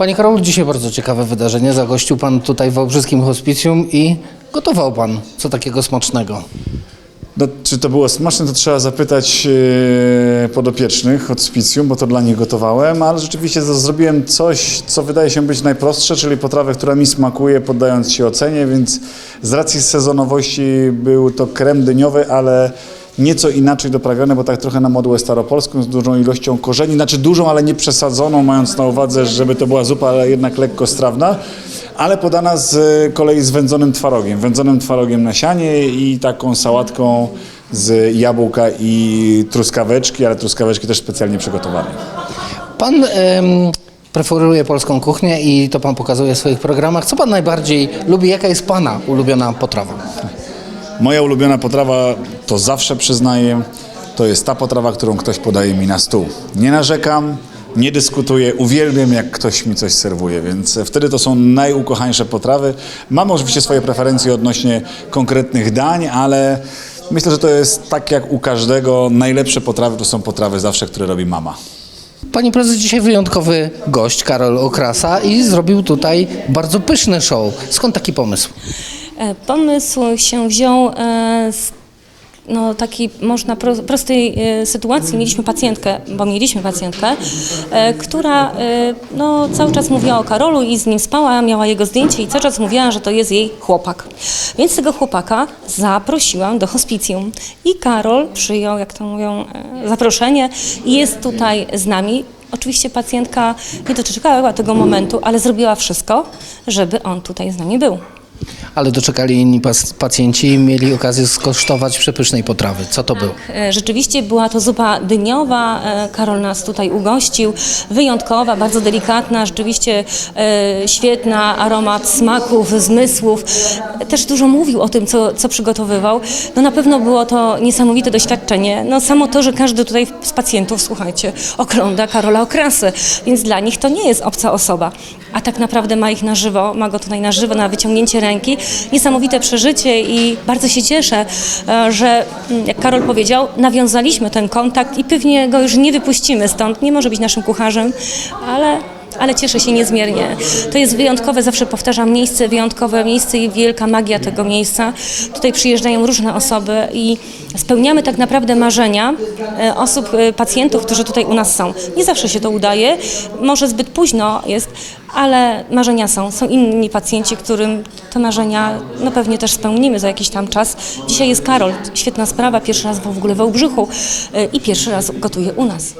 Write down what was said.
Panie Karolu, dzisiaj bardzo ciekawe wydarzenie. Zagościł Pan tutaj w Wałbrzyskim Hospicjum i gotował Pan co takiego smacznego. No, czy to było smaczne, to trzeba zapytać e, podopiecznych hospicjum, bo to dla nich gotowałem, ale rzeczywiście zrobiłem coś, co wydaje się być najprostsze, czyli potrawę, która mi smakuje, poddając się ocenie, więc z racji sezonowości był to krem dyniowy, ale nieco inaczej doprawiony, bo tak trochę na modłę staropolską, z dużą ilością korzeni, znaczy dużą, ale nie przesadzoną, mając na uwadze, żeby to była zupa, ale jednak lekko strawna ale podana z kolei z wędzonym twarogiem. Wędzonym twarogiem na sianie i taką sałatką z jabłka i truskaweczki, ale truskaweczki też specjalnie przygotowane. Pan em, preferuje polską kuchnię i to Pan pokazuje w swoich programach. Co Pan najbardziej lubi? Jaka jest Pana ulubiona potrawa? Moja ulubiona potrawa, to zawsze przyznaję, to jest ta potrawa, którą ktoś podaje mi na stół. Nie narzekam, nie dyskutuję, uwielbiam jak ktoś mi coś serwuje, więc wtedy to są najukochańsze potrawy. Mam oczywiście swoje preferencje odnośnie konkretnych dań, ale myślę, że to jest tak jak u każdego, najlepsze potrawy to są potrawy zawsze, które robi mama. Pani prezes dzisiaj wyjątkowy gość, Karol Okrasa i zrobił tutaj bardzo pyszny show. Skąd taki pomysł? E, Pomysł się wziął e, z no, takiej można pro, prostej e, sytuacji. Mieliśmy pacjentkę, bo mieliśmy pacjentkę, która no, cały czas mówiła o Karolu i z nim spała, miała jego zdjęcie i cały czas mówiła, że to jest jej chłopak. Więc tego chłopaka zaprosiłam do hospicjum i Karol przyjął, jak to mówią, zaproszenie i jest tutaj z nami. Oczywiście pacjentka nie doczekała tego momentu, ale zrobiła wszystko, żeby on tutaj z nami był. Ale doczekali inni pacjenci i mieli okazję skosztować przepysznej potrawy. Co to było? E, Rzeczywiście była to zupa dyniowa. e, Karol nas tutaj ugościł. Wyjątkowa, bardzo delikatna, rzeczywiście e, świetna, aromat smaków, zmysłów. Też dużo mówił o tym, co, co przygotowywał. No na pewno było to niesamowite doświadczenie. No samo to, że każdy tutaj z pacjentów, słuchajcie, ogląda Karola Okrasy, więc dla nich to nie jest obca osoba. A tak naprawdę ma ich na żywo, ma go tutaj na żywo, na wyciągnięcie ręki. Niesamowite przeżycie i bardzo się cieszę, e, że mm, jak Karol powiedział, nawiązaliśmy ten kontakt i pewnie go już nie wypuścimy stąd. Nie może być naszym kucharzem, ale, ale cieszę się niezmiernie. To jest wyjątkowe, zawsze powtarzam, miejsce, wyjątkowe miejsce i wielka magia tego miejsca. Tutaj przyjeżdżają różne osoby i spełniamy tak naprawdę marzenia e, osób, e, pacjentów, którzy tutaj u nas są. Nie zawsze się to udaje, może zbyt późno jest, ale marzenia są. Są inni pacjenci, którym te marzenia no pewnie też spełnimy za jakiś tam czas. Dzisiaj jest Karol, świetna sprawa, pierwszy raz w ogóle w Wałbrzychu e, i pierwszy raz gotuje u nas.